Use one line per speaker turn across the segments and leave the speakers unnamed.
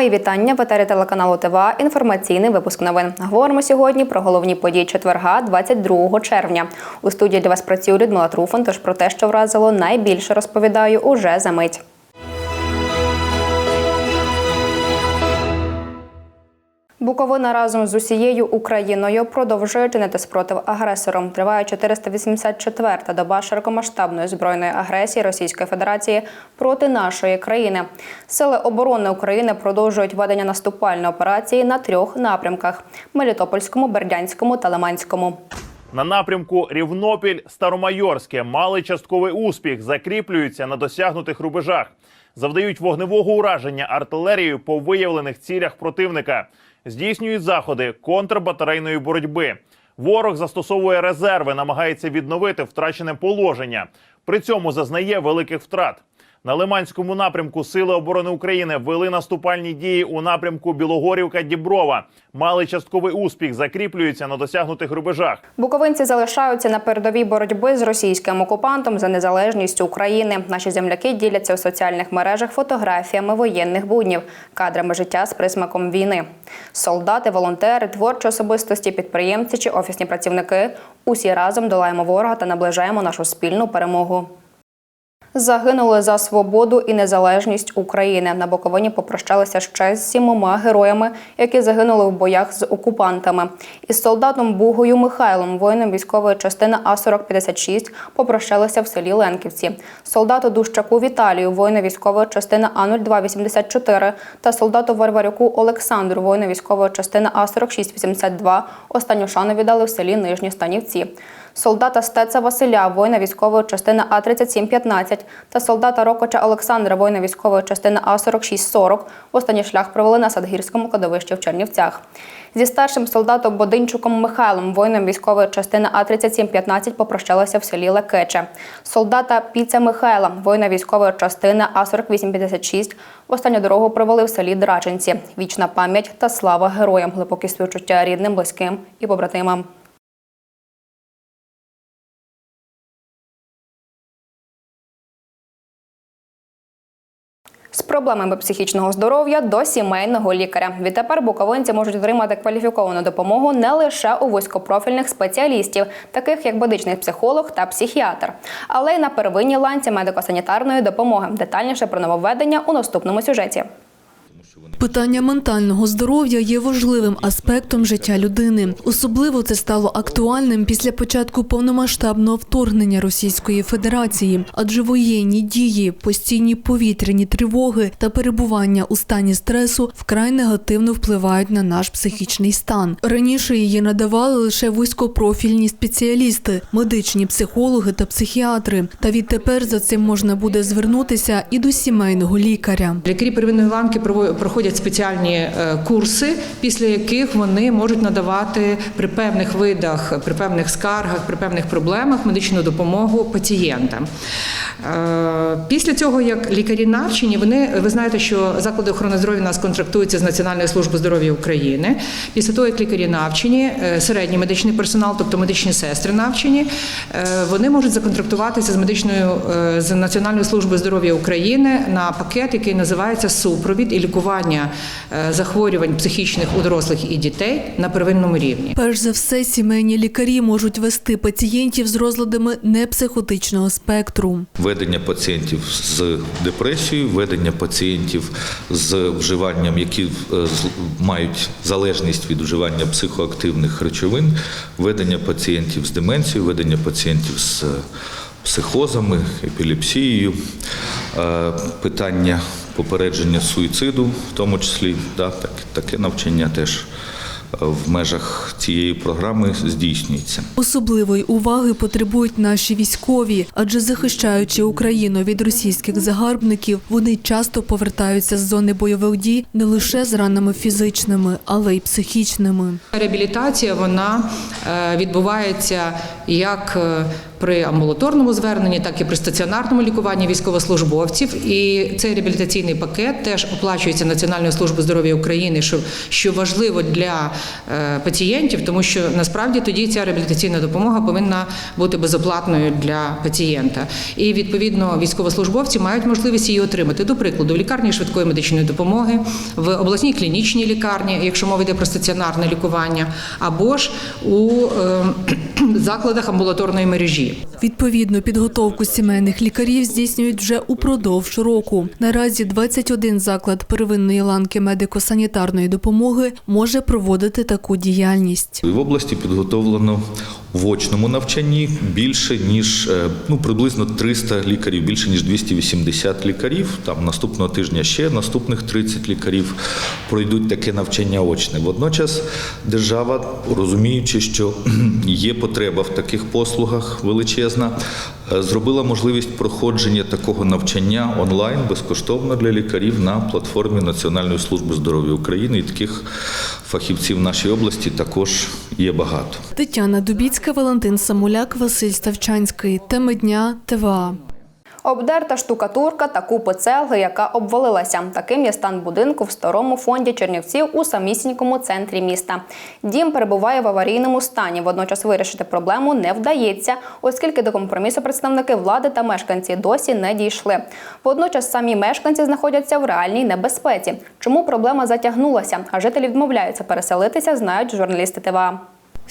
Мої вітання в етері телеканалу ТВА. Інформаційний випуск новин. Говоримо сьогодні про головні події четверга, 22 червня. У студії для вас працює Людмила Труфан. Тож про те, що вразило найбільше розповідаю уже за мить. Буковина разом з усією Україною продовжує чинити спротив агресорам. Триває 484-та доба широкомасштабної збройної агресії Російської Федерації проти нашої країни. Сили оборони України продовжують ведення наступальної операції на трьох напрямках: Мелітопольському, Бердянському та Лиманському.
На напрямку Рівнопіль Старомайорське мали частковий успіх, закріплюються на досягнутих рубежах, завдають вогневого ураження артилерією по виявлених цілях противника, здійснюють заходи контрбатарейної боротьби. Ворог застосовує резерви, намагається відновити втрачене положення. При цьому зазнає великих втрат. На Лиманському напрямку Сили оборони України вели наступальні дії у напрямку Білогорівка Діброва. Мали частковий успіх, закріплюються на досягнутих рубежах.
Буковинці залишаються на передовій боротьби з російським окупантом за незалежність України. Наші земляки діляться у соціальних мережах фотографіями воєнних буднів, кадрами життя з присмаком війни. Солдати, волонтери, творчі особистості, підприємці чи офісні працівники усі разом долаємо ворога та наближаємо нашу спільну перемогу. Загинули за свободу і незалежність України. На Буковині попрощалися ще з сімома героями, які загинули в боях з окупантами. Із солдатом Бугою Михайлом, воїном військової частини А-4056, попрощалися в селі Ленківці. Солдату Дущаку Віталію, воїна військової частини А-0284 та солдату Варварюку Олександру, воїна військової частини А-4682. Останню шану віддали в селі Нижні Станівці солдата Стеца Василя, воїна військової частини А-3715 та солдата Рокоча Олександра, воїна військової частини А-4640. Останній шлях провели на Садгірському кладовищі в Чернівцях. Зі старшим солдатом Бодинчуком Михайлом, воїном військової частини А-3715, попрощалися в селі Лекече. Солдата Піца Михайла, воїна військової частини А-4856, останню дорогу провели в селі Драченці. Вічна пам'ять та слава героям, глибокі співчуття рідним, близьким і побратимам. Проблемами психічного здоров'я до сімейного лікаря. Відтепер буковинці можуть отримати кваліфіковану допомогу не лише у вузькопрофільних спеціалістів, таких як медичний психолог та психіатр, але й на первинній ланці медико-санітарної допомоги. Детальніше про нововведення у наступному сюжеті.
Питання ментального здоров'я є важливим аспектом життя людини. Особливо це стало актуальним після початку повномасштабного вторгнення Російської Федерації, адже воєнні дії, постійні повітряні тривоги та перебування у стані стресу вкрай негативно впливають на наш психічний стан. Раніше її надавали лише вузькопрофільні спеціалісти, медичні психологи та психіатри. Та відтепер за цим можна буде звернутися і до сімейного лікаря.
Лікарі первинної ланки прово- проходять спеціальні е, курси, після яких вони можуть надавати при певних видах, при певних скаргах, при певних проблемах медичну допомогу пацієнтам. Е, Після цього, як лікарі навчені, вони ви знаєте, що заклади охорони здоров'я у нас контрактуються з Національною службою здоров'я України. Після того, як лікарі навчені, е, середній медичний персонал, тобто медичні сестри навчені, вони можуть законтрактуватися з медичною з Національною службою здоров'я України на пакет, який називається супровід і лікування е, захворювань психічних у дорослих і дітей на первинному рівні.
Перш за все, сімейні лікарі можуть вести пацієнтів з розладами непсихотичного спектру.
Ведення пацієнтів з депресією, ведення пацієнтів з вживанням, які е, мають залежність від вживання психоактивних речовин, ведення пацієнтів з деменцією, ведення пацієнтів з е, психозами, епілепсією, питання попередження суїциду, в тому числі, да, так, таке навчання теж е, в межах цієї програми здійснюється.
Особливої уваги потребують наші військові, адже захищаючи Україну від російських загарбників, вони часто повертаються з зони бойових дій не лише з ранами фізичними, але й психічними.
Реабілітація вона е, відбувається як е, при амбулаторному зверненні, так і при стаціонарному лікуванні військовослужбовців. І цей реабілітаційний пакет теж оплачується Національною службою здоров'я України, що, що важливо для е, пацієнтів, тому що насправді тоді ця реабілітаційна допомога повинна бути безоплатною для пацієнта. І відповідно військовослужбовці мають можливість її отримати. До прикладу, в лікарні швидкої медичної допомоги, в обласній клінічній лікарні, якщо мова йде про стаціонарне лікування, або ж у е, закладах амбулаторної мережі.
Відповідну підготовку сімейних лікарів здійснюють вже упродовж року. Наразі 21 заклад первинної ланки медико-санітарної допомоги може проводити таку діяльність.
В області підготовлено в очному навчанні більше ніж е, ну приблизно 300 лікарів, більше ніж 280 лікарів. Там наступного тижня ще наступних 30 лікарів пройдуть таке навчання очне. Водночас держава, розуміючи, що є потреба в таких послугах величезна, е, зробила можливість проходження такого навчання онлайн безкоштовно для лікарів на платформі Національної служби здоров'я України. І таких фахівців в нашій області також є багато.
Тетяна Дубіцька, Валентин Самуляк, Василь Ставчанський. Теми дня ТВА.
Обдерта штукатурка та купи цегли, яка обвалилася. Таким є стан будинку в старому фонді Чернівців у самісінькому центрі міста. Дім перебуває в аварійному стані. Водночас вирішити проблему не вдається, оскільки до компромісу представники влади та мешканці досі не дійшли. Водночас самі мешканці знаходяться в реальній небезпеці. Чому проблема затягнулася? А жителі відмовляються переселитися, знають журналісти ТВА.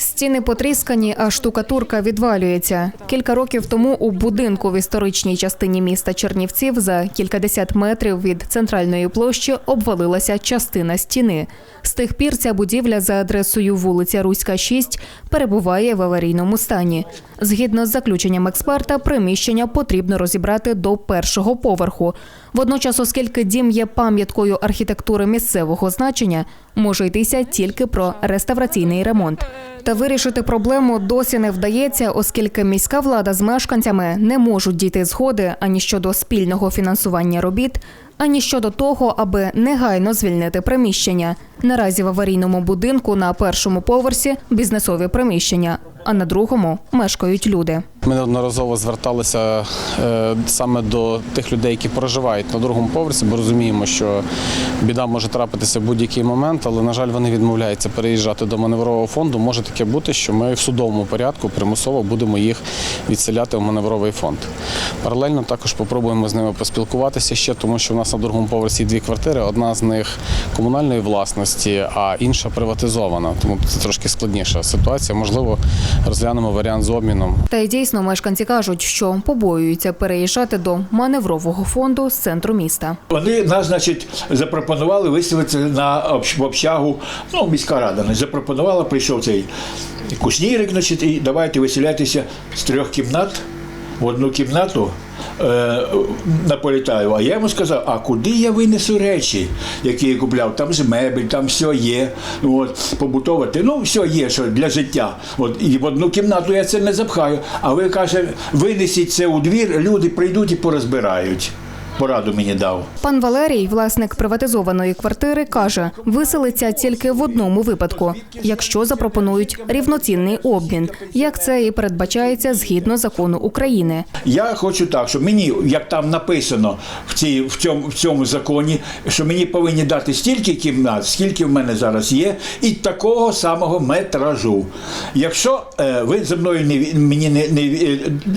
Стіни потріскані, а штукатурка відвалюється. Кілька років тому у будинку в історичній частині міста Чернівців за кількадесят метрів від центральної площі обвалилася частина стіни. З тих пір ця будівля за адресою вулиця Руська, 6 перебуває в аварійному стані. Згідно з заключенням експерта, приміщення потрібно розібрати до першого поверху. Водночас, оскільки дім є пам'яткою архітектури місцевого значення, може йтися тільки про реставраційний ремонт. Та вирішити проблему досі не вдається, оскільки міська влада з мешканцями не можуть дійти згоди ані щодо спільного фінансування робіт, ані щодо того, аби негайно звільнити приміщення. Наразі в аварійному будинку на першому поверсі бізнесові приміщення, а на другому мешкають люди.
Ми неодноразово зверталися е, саме до тих людей, які проживають на другому поверсі, бо розуміємо, що біда може трапитися в будь-який момент, але на жаль, вони відмовляються переїжджати до маневрового фонду. Може таке бути, що ми в судовому порядку примусово будемо їх відселяти в маневровий фонд. Паралельно також попробуємо з ними поспілкуватися ще, тому що в нас на другому поверсі дві квартири. Одна з них комунальної власності, а інша приватизована. Тому це трошки складніша ситуація. Можливо, розглянемо варіант з обміном.
Та й дійсно мешканці кажуть, що побоюються переїжджати до маневрового фонду з центру міста.
Вони нас, значить, запропонували виставитися на общ- общагу. Ну, міська рада не запропонувала, прийшов цей кушнірик, значить, і давайте виселятися з трьох кімнат в одну кімнату. е, На Політаєву. А я йому сказав, а куди я винесу речі, які я купляв? Там ж мебель, там все є. От, побутовати. Ну, все є що для життя. От, і в одну кімнату я це не запхаю. А ви каже, винесіть це у двір, люди прийдуть і порозбирають. Пораду мені дав.
Пан Валерій, власник приватизованої квартири, каже, виселиться тільки в одному випадку, якщо запропонують рівноцінний обмін, як це і передбачається згідно закону України.
Я хочу так, щоб мені, як там написано в, цій, в, цьому, в цьому законі, що мені повинні дати стільки кімнат, скільки в мене зараз є, і такого самого метражу. Якщо е, ви зі мною не мені не, не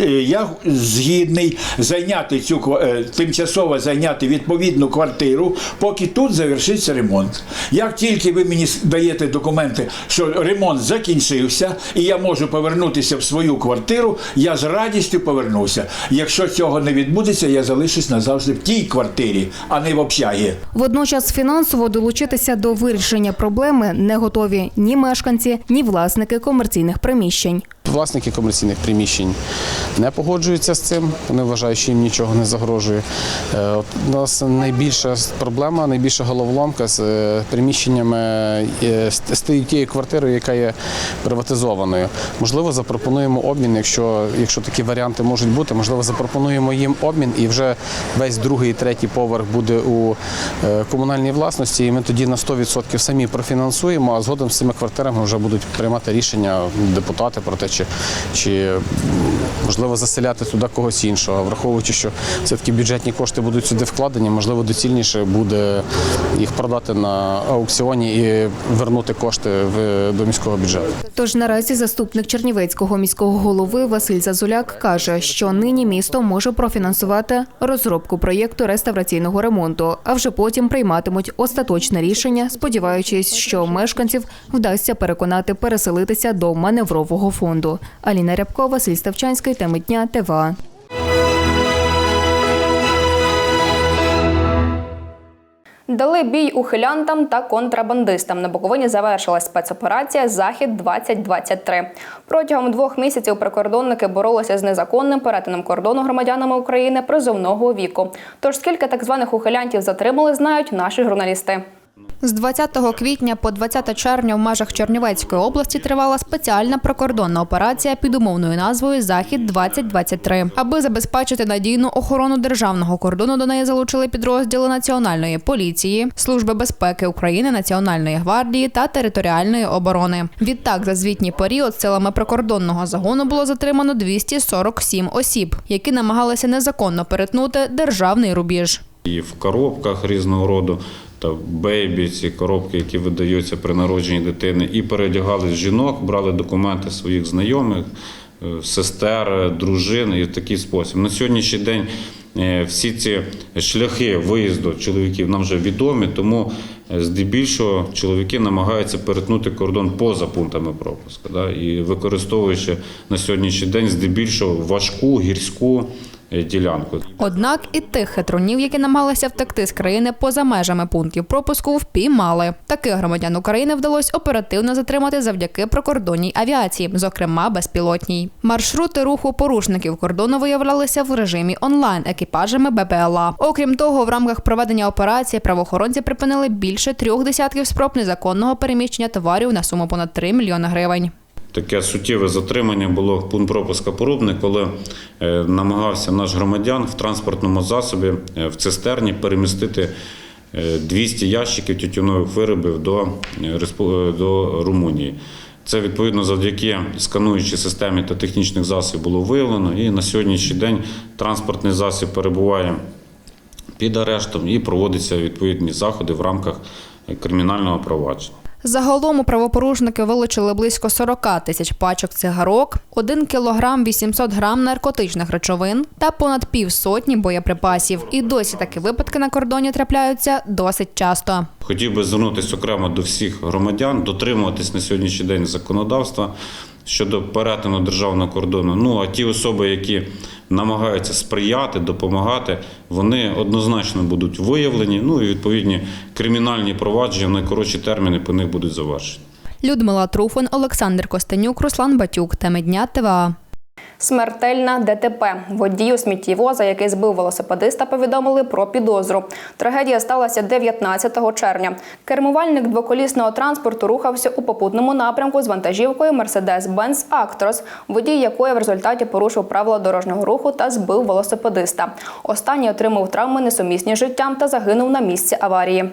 е, я згідний зайняти цю е, тимчасово зайняти відповідну квартиру, поки тут завершиться ремонт. Як тільки ви мені даєте документи, що ремонт закінчився, і я можу повернутися в свою квартиру, я з радістю повернуся. Якщо цього не відбудеться, я залишусь назавжди в тій квартирі, а не в общагі.
Водночас фінансово долучитися до вирішення проблеми не готові ні мешканці, ні власники комерційних приміщень.
Власники комерційних приміщень не погоджуються з цим. Вони вважають, що їм нічого не загрожує. Е, у нас найбільша проблема, найбільша головоломка з е, приміщеннями е, з тією квартирою, яка є приватизованою. Можливо, запропонуємо обмін, якщо, якщо такі варіанти можуть бути. Можливо, запропонуємо їм обмін, і вже весь другий і третій поверх буде у комунальній власності. І ми тоді на 100% самі профінансуємо, а згодом з цими квартирами вже будуть приймати рішення депутати про те, чи, чи можливо заселяти туди когось іншого, враховуючи, що все-таки бюджетні кошти будуть сюди вкладені, можливо, доцільніше буде їх продати на аукціоні і вернути кошти в, до міського бюджету.
Тож наразі заступник Чернівецького міського голови Василь Зазуляк каже, що нині місто може профінансувати розробку проєкту реставраційного ремонту, а вже потім прийматимуть остаточне рішення, сподіваючись, що мешканців вдасться переконати переселитися до маневрового фонду. Аліна Рябко, Василь Ставчанський, теми дня ТВА.
Дали бій ухилянтам та контрабандистам. На Буковині завершилась спецоперація Захід 2023 Протягом двох місяців прикордонники боролися з незаконним перетином кордону громадянами України призовного віку. Тож скільки так званих ухилянтів затримали, знають наші журналісти.
З 20 квітня по 20 червня в межах Чернівецької області тривала спеціальна прикордонна операція під умовною назвою Захід 2023 Аби забезпечити надійну охорону державного кордону, до неї залучили підрозділи Національної поліції, Служби безпеки України, Національної гвардії та територіальної оборони. Відтак, за звітній період силами прикордонного загону було затримано 247 осіб, які намагалися незаконно перетнути державний рубіж.
і в коробках різного роду. Та бейбі, ці коробки, які видаються при народженні дитини, і переодягали жінок, брали документи своїх знайомих, е, сестер, дружин і в такий спосіб. На сьогоднішній день е, всі ці шляхи виїзду чоловіків нам вже відомі, тому е, здебільшого чоловіки намагаються перетнути кордон поза пунктами пропуску. Да, і використовуючи на сьогоднішній день здебільшого важку гірську ділянку.
Однак і тих хитрунів, які намагалися втекти з країни поза межами пунктів пропуску, впіймали. Таких громадян України вдалося оперативно затримати завдяки прикордонній авіації, зокрема безпілотній. Маршрути руху порушників кордону виявлялися в режимі онлайн екіпажами БПЛА. Окрім того, в рамках проведення операції правоохоронці припинили більше трьох десятків спроб незаконного переміщення товарів на суму понад 3 мільйони гривень.
Таке суттєве затримання було пункт пропуска Порубне, коли е, намагався наш громадян в транспортному засобі е, в цистерні перемістити е, 200 ящиків тютюнових виробів до, е, е, до Румунії. Це відповідно завдяки скануючій системі та технічних засобів було виявлено. І на сьогоднішній день транспортний засіб перебуває під арештом і проводяться відповідні заходи в рамках е, кримінального провадження.
Загалом у правопорушники вилучили близько 40 тисяч пачок цигарок, 1 кілограм 800 грам наркотичних речовин та понад півсотні боєприпасів. І досі такі випадки на кордоні трапляються досить часто.
Хотів би звернутися окремо до всіх громадян, дотримуватись на сьогоднішній день законодавства щодо перетину державного кордону. Ну а ті особи, які намагаються сприяти, допомагати, вони однозначно будуть виявлені. Ну і відповідні кримінальні провадження в найкоротші терміни по них будуть завершені.
Людмила Труфон, Олександр Костенюк, Руслан Батюк. Теми дня ТВА.
Смертельна ДТП. Водію сміттєвоза, який збив велосипедиста, повідомили про підозру. Трагедія сталася 19 червня. Кермувальник двоколісного транспорту рухався у попутному напрямку з вантажівкою Mercedes-Benz Actros, водій якої в результаті порушив правила дорожнього руху та збив велосипедиста. Останній отримав травми несумісні життям та загинув на місці аварії.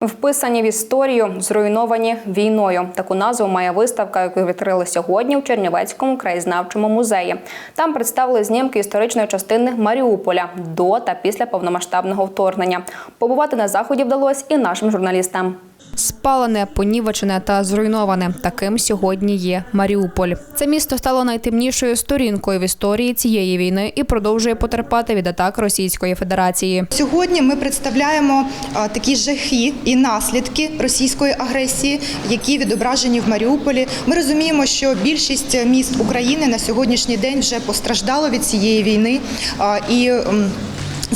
Вписані в історію, зруйновані війною. Таку назву має виставка, яку відкрили сьогодні в Чернівецькому краєзнавчому музеї. Там представили знімки історичної частини Маріуполя до та після повномасштабного вторгнення. Побувати на заході вдалося і нашим журналістам.
Спалене, понівечене та зруйноване. Таким сьогодні є Маріуполь. Це місто стало найтемнішою сторінкою в історії цієї війни і продовжує потерпати від атак Російської Федерації.
Сьогодні ми представляємо такі жахи і наслідки російської агресії, які відображені в Маріуполі. Ми розуміємо, що більшість міст України на сьогоднішній день вже постраждало від цієї війни. І м,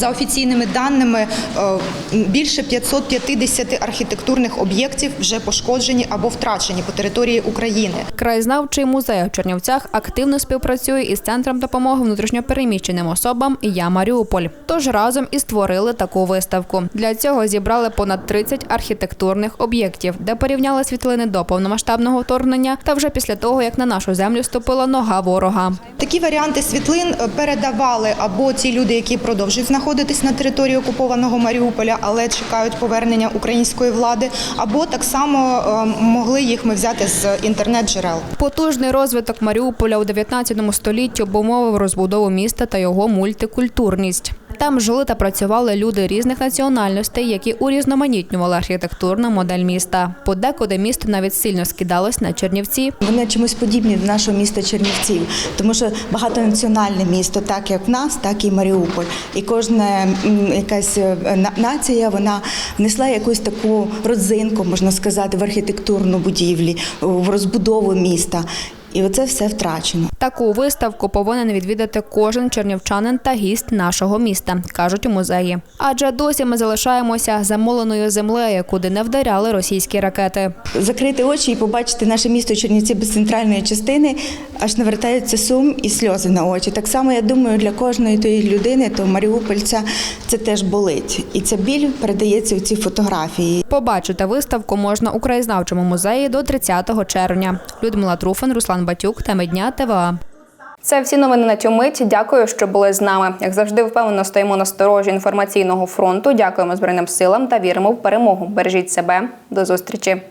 За офіційними даними, е, більше 550 архітектурних об'єктів вже пошкоджені або втрачені по території України.
Краєзнавчий музей у Чернівцях активно співпрацює із центром допомоги внутрішньопереміщеним особам Я Маріуполь. Тож разом і створили таку виставку. Для цього зібрали понад 30 архітектурних об'єктів, де порівняли світлини до повномасштабного вторгнення та вже після того, як на нашу землю ступила нога ворога.
Такі варіанти світлин е, передавали або ті люди, які продовжують знаходитись на території окупованого Маріуполя, але чекають повернення української влади, або так само е, могли їх ми взяти з інтернет-джерел.
Потужний розвиток Маріуполя у 19 столітті обумовив розбудову міста та його мультикультурність. Там жили та працювали люди різних національностей, які урізноманітнювали архітектурну модель міста. Подекуди місто навіть сильно скидалось на Чернівці.
Вони чимось подібні до нашого міста Чернівців, тому що багатонаціональне місто, так як в нас, так і Маріуполь. І кожна якась е, на- нація вона внесла якусь таку родзинку, можна сказати, в архітектурну будівлі, в розбудову міста. І оце все втрачено.
Таку виставку повинен відвідати кожен чернівчанин та гість нашого міста, кажуть у музеї. Адже досі ми залишаємося замоленою землею, куди не вдаряли російські ракети.
Закрити очі і побачити наше місто Чернівці без центральної частини, аж навертаються сум і сльози на очі. Так само, я думаю, для кожної тої людини, то Маріупольця, це теж болить. І ця біль передається в ці фотографії.
Побачити виставку можна у краєзнавчому музеї до 30 червня. Людмила Труфан, Руслан Батюк, теми дня ТВА.
Це всі новини на цю мить. Дякую, що були з нами. Як завжди, впевнено стоїмо на сторожі інформаційного фронту. Дякуємо Збройним силам та віримо в перемогу. Бережіть себе. До зустрічі.